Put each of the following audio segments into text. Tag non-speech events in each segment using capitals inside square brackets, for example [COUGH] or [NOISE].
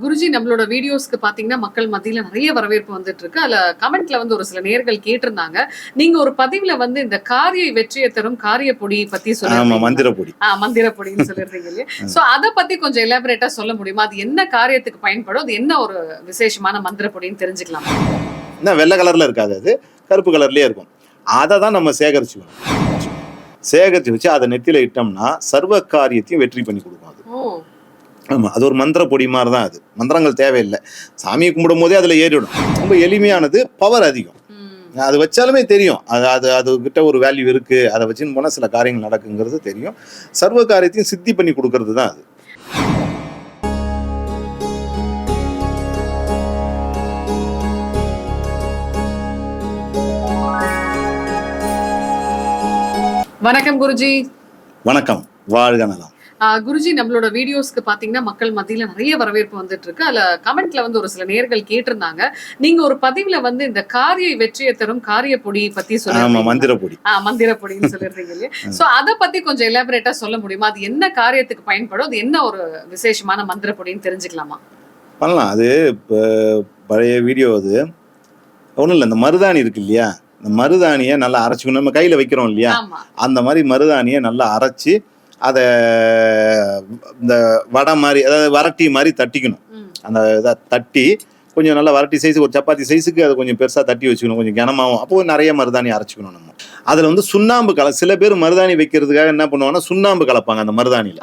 குருஜி நம்மளோட வீடியோஸ்க்கு பாத்தீங்கன்னா மக்கள் மத்தியில நிறைய வரவேற்பு வந்துட்டு இருக்கு அதுல கமெண்ட்ல வந்து ஒரு சில நேர்கள் கேட்டிருந்தாங்க. நீங்க ஒரு பதிவுல வந்து இந்த காரிய வெற்றியை தரும் காரிய பொடி பத்தி சொல்லுங்க மந்திர பொடி. மந்திர பொடின்னு சொல்லிருந்தீங்க இல்லையா? [LAUGHS] சோ அத பத்தி கொஞ்சம் எலாபரேட்டா சொல்ல முடியுமா? அது என்ன காரியத்துக்கு பயன்படும்? அது என்ன ஒரு விசேஷமான மந்திர பொடின்னு தெரிஞ்சுக்கலாம். என்ன வெள்ளை கலர்ல இருக்காது அது. கருப்பு கலர்லயே இருக்கும். அதை தான் நம்ம சேகரிச்சுக்கணும் சேகரிச்சு வச்சு அதை நெத்தியில இட்டோம்னா சர்வ காரியத்தையும் வெற்றி பண்ணி கொடுக்கும் அது. ஓ ஆமா அது ஒரு மந்திர பொடி மாதிரி தான் அது. மந்திரங்கள் தேவையில்லை. சாமியை கும்பிடும் போதே அதுல ஏறிடும் ரொம்ப எளிமையானது பவர் அதிகம். அது வச்சாலுமே தெரியும். அது அது அது கிட்ட ஒரு வேல்யூ இருக்கு. அதை வச்சுன்னு போனால் சில காரியங்கள் நடக்குங்கிறது தெரியும். சர்வ காரியத்தையும் சித்தி பண்ணி கொடுக்கறது தான் அது. வணக்கம் குருஜி. வணக்கம். வாழ்க நலம். குருஜி நம்மளோட வீடியோஸ்க்கு பாத்தீங்கன்னா மக்கள் மத்தியில நிறைய வரவேற்பு வந்துட்டு இருக்கு அதுல கமெண்ட்ல வந்து ஒரு சில நேர்கள் கேட்டிருந்தாங்க. நீங்க ஒரு பதிவுல வந்து இந்த காரிய வெற்றியை தரும் காரிய பொடி பத்தி சொல்லுங்க மந்திர பொடி. மந்திர பொடின்னு சொல்லிருந்தீங்க இல்லையா? சோ அத பத்தி கொஞ்சம் எலாபரேட்டா சொல்ல முடியுமா? அது என்ன காரியத்துக்கு பயன்படும்? அது என்ன ஒரு விசேஷமான மந்திர பொடின்னு தெரிஞ்சுக்கலாமா? பண்ணலாம். அது இப்போ பழைய வீடியோ அது. ஒன்றும் இல்லை இந்த மருதாணி இருக்கு இல்லையா? இந்த மருதாணியை நல்லா அரைச்சிக்கணும். நம்ம கையில் வைக்கிறோம் இல்லையா? அந்த மாதிரி மருதாணியை நல்லா அரைச்சி அதை இந்த வடை மாதிரி அதாவது வரட்டி மாதிரி தட்டிக்கணும். அந்த இதை தட்டி கொஞ்சம் நல்லா வரட்டி சைஸ் ஒரு சப்பாத்தி சைஸுக்கு அதை கொஞ்சம் பெருசாக தட்டி வச்சுக்கணும். கொஞ்சம் கனமாகவும் அப்போ நிறைய மருதாணி அரைச்சிக்கணும் நம்ம. அதில் வந்து சுண்ணாம்பு கல சில பேர் மருதாணி வைக்கிறதுக்காக என்ன பண்ணுவாங்கன்னா சுண்ணாம்பு கலப்பாங்க அந்த மருதாணியில்.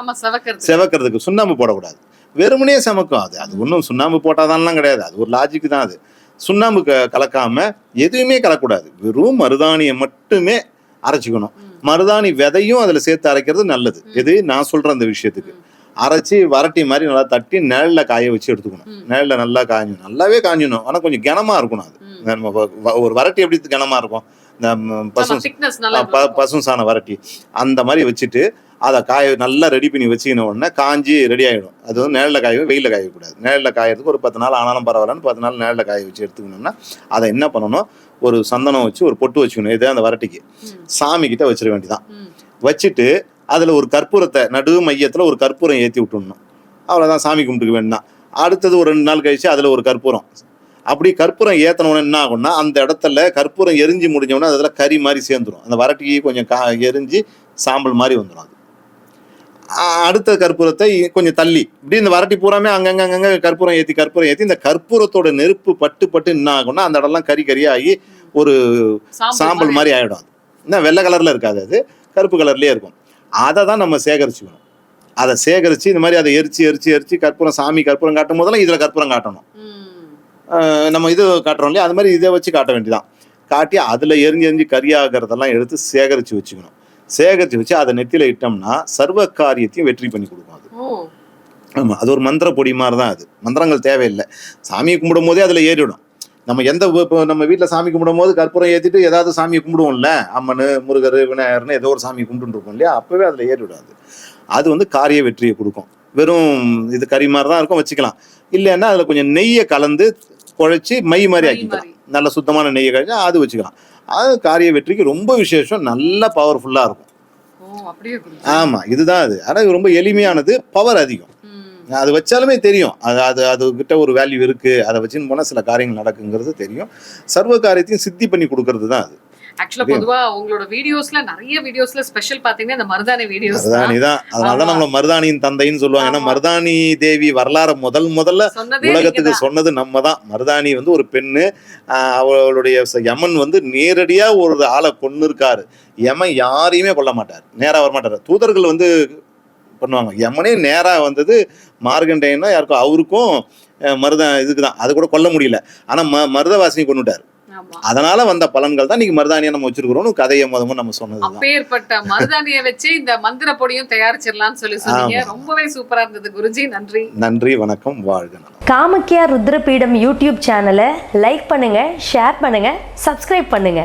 செவக்கிறதுக்கு சுண்ணாம்பு போடக்கூடாது. வெறுமனே செமக்கும் அது. அது ஒன்றும் சுண்ணாம்பு போட்டாதான்லாம் கிடையாது. அது ஒரு லாஜிக் தான் அது. சுண்ணாம்பு க கலக்காம எதுவுமே கலக்கூடாது வெறும் மருதாணியை மட்டுமே அரைச்சிக்கணும். மருதாணி விதையும் அதில் சேர்த்து அரைக்கிறது நல்லது. இது நான் சொல்ற அந்த விஷயத்துக்கு. அரைச்சி வரட்டி மாதிரி நல்லா தட்டி நிழல்ல காய வச்சு எடுத்துக்கணும். நிழல்ல நல்லா காயணும் நல்லாவே காஞ்சணும் ஆனால் கொஞ்சம் கனமா இருக்கணும் அது. நம்ம ஒரு வரட்டி எப்படி கனமா இருக்கும். பசு பசும் சாண வரட்டி அந்த மாதிரி வச்சுட்டு அதை காய நல்லா ரெடி பண்ணி வச்சுக்கின உடனே காஞ்சி ரெடி ஆகிடும் அது வந்து நிழலில் காய வெயிலில் காயக்கூடாது. நிழலில் காயறதுக்கு ஒரு பத்து நாள் ஆனாலும் பரவாயில்லன்னு பத்து நாள் நிழலில் காய வச்சு எடுத்துக்கணும்னா அதை என்ன பண்ணணும்? ஒரு சந்தனம் வச்சு ஒரு பொட்டு வச்சுக்கணும். இது அந்த வரட்டிக்கு. ம். சாமி கிட்ட வச்சிட வேண்டியதான். வச்சுட்டு அதில் ஒரு கற்பூரத்தை நடு மையத்தில் ஒரு கற்பூரம் ஏற்றி விட்டுடணும். அவ்வளோதான் சாமி கும்பிட்டுக்க வேண்டாம் அடுத்தது ஒரு ரெண்டு நாள் கழிச்சு அதில் ஒரு கற்பூரம். அப்படி கற்பூரம் ஏற்றின உடனே என்ன ஆகும்னா அந்த இடத்துல கற்பூரம் எரிஞ்சு முடிஞ்ச உடனே அதில் கறி மாதிரி சேர்ந்துரும். அந்த வரட்டிக்கு கொஞ்சம் கா எரிஞ்சு சாம்பல் மாதிரி வந்துடும் அது. அடுத்த கற்பூரத்தை கொஞ்சம் தள்ளி. இப்படி இந்த வரட்டி பூராமே அங்கங்க அங்கங்க கற்பூரம் ஏற்றி கற்பூரம் ஏற்றி இந்த கற்பூரத்தோட நெருப்பு பட்டு பட்டு என்ன ஆகும்னா அந்த இடம்லாம் கறி கறியாகி ஒரு சாம்பல் மாதிரி. ஆயிடும் அது. என்ன வெள்ளை கலர்ல இருக்காது அது. கருப்பு கலர்லயே இருக்கும். அதை தான் நம்ம சேகரிச்சுக்கணும். அதை சேகரிச்சு இந்த மாதிரி அதை எரிச்சு எரிச்சு எரிச்சு கற்பூரம் சாமி கற்பூரம் காட்டும் போதெல்லாம் இதுல கற்பூரம் காட்டணும். நம்ம இது காட்டுறோம் இல்லையா? அது மாதிரி இதை வச்சு காட்ட வேண்டியதான் காட்டி அதுல எரிஞ்சு எரிஞ்சு கரியாகிறதெல்லாம் எடுத்து சேகரிச்சு வச்சுக்கணும். சேகரிச்சு வச்சு அதை நெத்தியில இட்டோம்னா சர்வ காரியத்தையும் வெற்றி பண்ணி கொடுக்கும் அது. ஓ. ஆமா அது ஒரு மந்திர பொடி மாதிரி தான் அது. மந்திரங்கள் தேவையில்லை. சாமியை கும்பிடும் போதே அதுல ஏறிடும் நம்ம எந்த இப்போ நம்ம வீட்டில் சாமி கும்பிடும் போது கற்பூரம் ஏற்றிட்டு ஏதாவது சாமியை கும்பிடுவோம்ல? அம்மன் முருகர் விநாயகர்னு ஏதோ ஒரு சாமி கும்பிட்டு இருப்போம் இல்லையா? அப்பவே அதில் ஏறிடும் அது அது வந்து காரிய வெற்றியை கொடுக்கும். வெறும் இது கறி மாதிரி தான் இருக்கும் வச்சுக்கலாம். இல்லைன்னா அதில் கொஞ்சம் நெய்யை கலந்து குழைச்சி மை மாதிரி ஆக்கிக்கலாம். நல்ல சுத்தமான நெய்யை கழிச்சு அது வச்சுக்கலாம். அது காரிய வெற்றிக்கு ரொம்ப விசேஷம். நல்ல பவர்ஃபுல்லாக இருக்கும். ஆமாம் இதுதான் அது. ஆனால் இது ரொம்ப எளிமையானது. பவர் அதிகம். அது வச்சாலுமே தெரியும். அது அது அது கிட்ட ஒரு வேல்யூ இருக்கு. அதை வச்சுன்னு போனால் சில காரியங்கள் நடக்குங்கிறது தெரியும். சர்வ காரியத்தையும் சித்தி பண்ணி கொடுக்கறது தான் அது. ஆக்சுவலா பொதுவா உங்களோட வீடியோஸ்ல நிறைய வீடியோஸ்ல ஸ்பெஷல் பாத்தீங்கன்னா இந்த மருதாணி வீடியோஸ் மருதாணி தான். அதனால. நம்மள மருதாணியின் தந்தைன்னு சொல்லுவாங்க. ஏன்னா. மருதாணி தேவி வரலாறு முதல் முதல்ல உலகத்துக்கு. சொன்னது நம்ம தான். மருதாணி வந்து ஒரு பெண்ணு. அவளுடைய யமன் வந்து நேரடியா ஒரு ஆளை கொன்னு இருக்காரு யமன் யாரையுமே கொல்ல மாட்டார். நேரா வர மாட்டார் தூதர்கள் வந்து பண்ணுவாங்க. யமனே நேரா வந்தது மார்கண்டேயனா யாருக்கும் அவருக்கும் மருத இதுக்கு தான் அது கூட கொல்ல முடியல. ஆனா ம மருதவாசினி கொண்டுட்டார் அதனால வந்த பலன்கள் தான் நீங்க மருதாணியை நம்ம வச்சிருக்கிறோம் கதையை முதமும் நம்ம சொன்னதுதான் அப்பேற்பட்ட மருதாணிய வச்சு இந்த மந்திர பொடியும் தயாரிச்சிடலாம்னு சொல்லி சொன்னீங்க. ரொம்பவே சூப்பரா இருந்தது குருஜி. நன்றி. நன்றி வணக்கம் வாழ்க காமக்கியா ருத்ரபீடம் யூடியூப் சேனலை லைக் பண்ணுங்க ஷேர் பண்ணுங்க சப்ஸ்கிரைப் பண்ணுங்க.